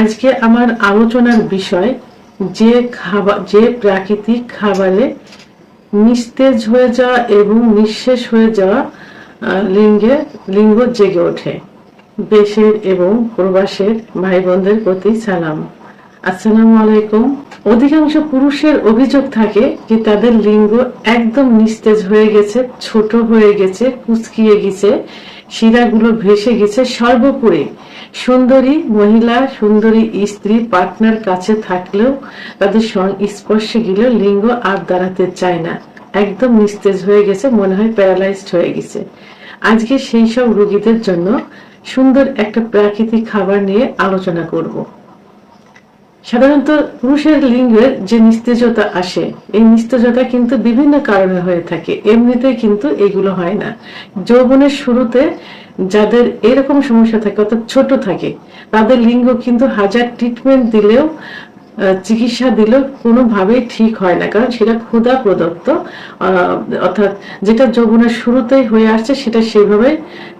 আজকে আমার আলোচনার বিষয় যে খাবার যে প্রাকৃতিক খাবারে নিস্তেজ হয়ে যাওয়া এবং নিঃশেষ হয়ে যাওয়া লিঙ্গে, লিঙ্গ জেগে ওঠে। দেশের এবং প্রবাসের ভাই বোনদের প্রতি সালাম। আসসালামু আলাইকুম। অধিকাংশ পুরুষের অভিযোগ থাকে যে তাদের লিঙ্গ একদম নিস্তেজ হয়ে গেছে, ছোট হয়ে গেছে, কুচকিয়ে গেছে, শিরাগুলো ভেসে গেছে সর্বোপরি। সুন্দরী মহিলা, সুন্দরী স্ত্রী পার্টনার কাছে থাকলেও তাদের স্পর্শে গেলেও লিঙ্গ আর দাঁড়াতে চায় না। একদম নিস্তেজ হয়ে গেছে, মনে হয় প্যারালাইজড হয়ে গেছে। আজকে সেই সব রোগীদের জন্য সুন্দর একটা প্রাকৃতিক খাবার নিয়ে আলোচনা করব। সাধারণত পুরুষের লিঙ্গের যে নিস্তেজতা আসে, এই নিস্তেজতা কিন্তু বিভিন্ন কারণে হয়ে থাকে। এমনিতে কিন্তু এগুলো হয় না। যৌবনের শুরুতে যাদের এরকম সমস্যা থাকে, অর্থাৎ ছোট থাকে, তাদের লিঙ্গ কিন্তু হাজার ট্রিটমেন্ট দিলেও চিকিৎসা দিলেও কোনোভাবেই ঠিক হয় না। কারণ সেটা ক্ষুধা প্রদত্ত অর্থাৎ যেটা যৌবনের শুরুতেই হয়ে আসছে, সেটা সেভাবে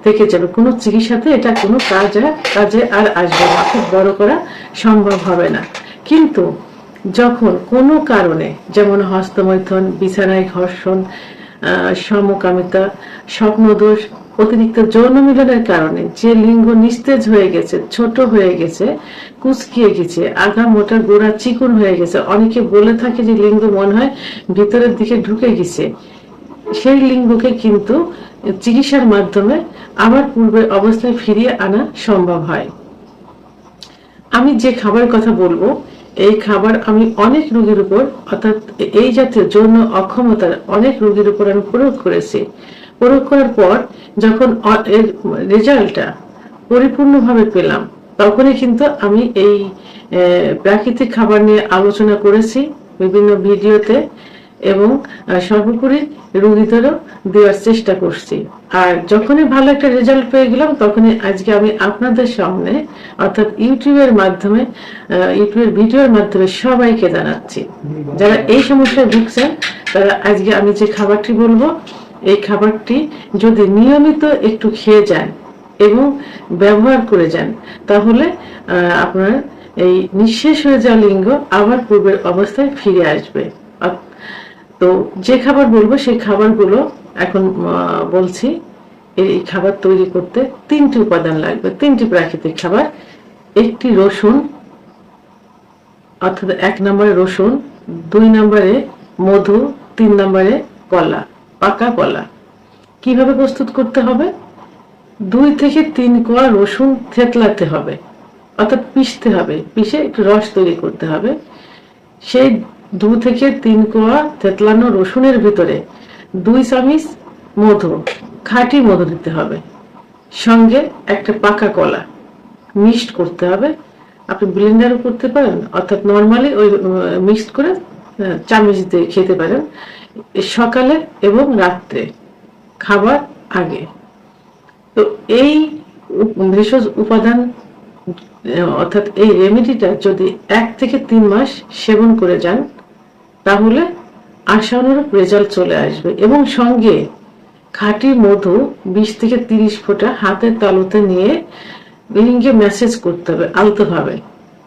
থেকে যাবে। কোনো চিকিৎসাতে এটা কোনো কাজ, কাজে আর আসবে না, খুব বড় করা সম্ভব হবে না। কিন্তু যখন কোনো কারণে, যেমন হস্তমৈথন, বিছানায় ঘর্ষণ সমকামিতা, স্বপ্নদোষ অতিরিক্ত যৌন মিলনের কারণে যে লিঙ্গ নিস্তেজ হয়ে গেছে, ছোট হয়ে গেছে, কুচকিয়ে গেছে আগা মোটা গোড়া চিকুন হয়ে গেছে, অনেকে বলে থাকে যে লিঙ্গ মনে হয় ভিতরের দিকে ঢুকে গেছে। সেই লিঙ্গকে কিন্তু চিকিৎসার মাধ্যমে আবার পূর্বের অবস্থায় ফিরিয়ে আনা সম্ভব হয়। আমি যে খাবারের কথা বলব, এই খাবার আমি অনেক রোগীর উপর, অর্থাৎ এই জাতীয় যৌন অক্ষমতার অনেক রোগীর উপর আমি প্রয়োগ করেছি। প্রয়োগ করার পর যখন রেজাল্টটা পরিপূর্ণভাবে পেলাম, তখনই কিন্তু আমি এই প্রাকৃতিক খাবার নিয়ে আলোচনা করেছি বিভিন্ন ভিডিওতে এবং সর্বোপরি রোগীদেরও দেওয়ার চেষ্টা করছি। আর যখনই ভালো একটা রেজাল্ট পেয়ে গেলাম, তখনই আজকে আমি আপনাদের সামনে, অর্থাৎ ইউটিউবের মাধ্যমে ইউটিউবের ভিডিওর মাধ্যমে সবাইকে জানাচ্ছি। যারা এই সমস্যায় ভুগছেন, তারা আজকে আমি যে খাবারটি বলব এই খাবারটি যদি নিয়মিত একটু খেয়ে যান এবং ব্যবহার করে যান, তাহলে আপনার এই নিঃশেষ হয়ে যাওয়া লিঙ্গ আবার পূর্বের অবস্থায় ফিরে আসবে। তো যে খাবার বলব, সেই খাবারগুলো এখন বলছি, এই খাবার তৈরি করতে তিনটি উপাদান লাগবে। তিনটি প্রাকৃতিক খাবার, একটি রসুন, অর্থাৎ এক নম্বরে রসুন, দুই নম্বরে মধু, তিন নম্বরে কলা। পাকা কলা। কীভাবে প্রস্তুত করতে হবে? দুই থেকে তিন কোয়া রসুন থেতলাতে হবে, অর্থাৎ পিষতে হবে। পিষে একটু রস তৈরি করতে হবে। সেই দু থেকে তিন কোয়া থেতলানো রসুনের ভিতরে দুই চামিচ মধু, খাঁটি মধু দিতে হবে। সঙ্গে একটা পাকা কলা মিক্সড করতে হবে। আপনি ব্লেন্ডারও করতে পারেন, অর্থাৎ নর্মালি ওই মিক্সড করে চামচ দিয়ে খেতে পারেন। সকালে এবং রাত্রে, খাবার আগে। তো এই ভেষজ উপাদান, অর্থাৎ এই রেমেডিটা যদি এক থেকে তিন মাস সেবন করে যান, তাহলে আশানুরূপ রেজাল্ট চলে আসবে এবং সঙ্গে খাঁটি মধু বিশ থেকে তিরিশ ফোঁটা হাতের তালুতে নিয়ে লিঙ্গে মেসেজ করতে হবে আলতোভাবে।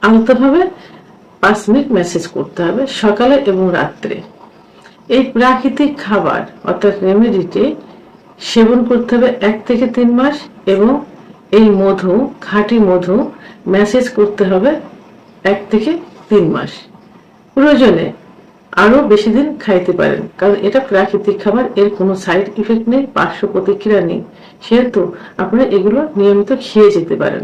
আলতোভাবে পাঁচ মিনিট মেসেজ করতে হবে সকালে এবং রাত্রে। এই প্রাকৃতিক খাবার, অর্থাৎ রেমেডিটি সেবন করতে হবে এক থেকে তিন মাস এবং এই মধু, খাঁটি মধু ম্যাসেজ করতে হবে এক থেকে তিন মাস। প্রয়োজনে আরও বেশি দিন খাইতে পারেন, কারণ এটা প্রাকৃতিক খাবার, এর কোনো সাইড ইফেক্ট নেই, পার্শ্ব প্রতিক্রিয়া নেই। সেহেতু আপনারা এগুলো নিয়মিত খেয়ে যেতে পারেন।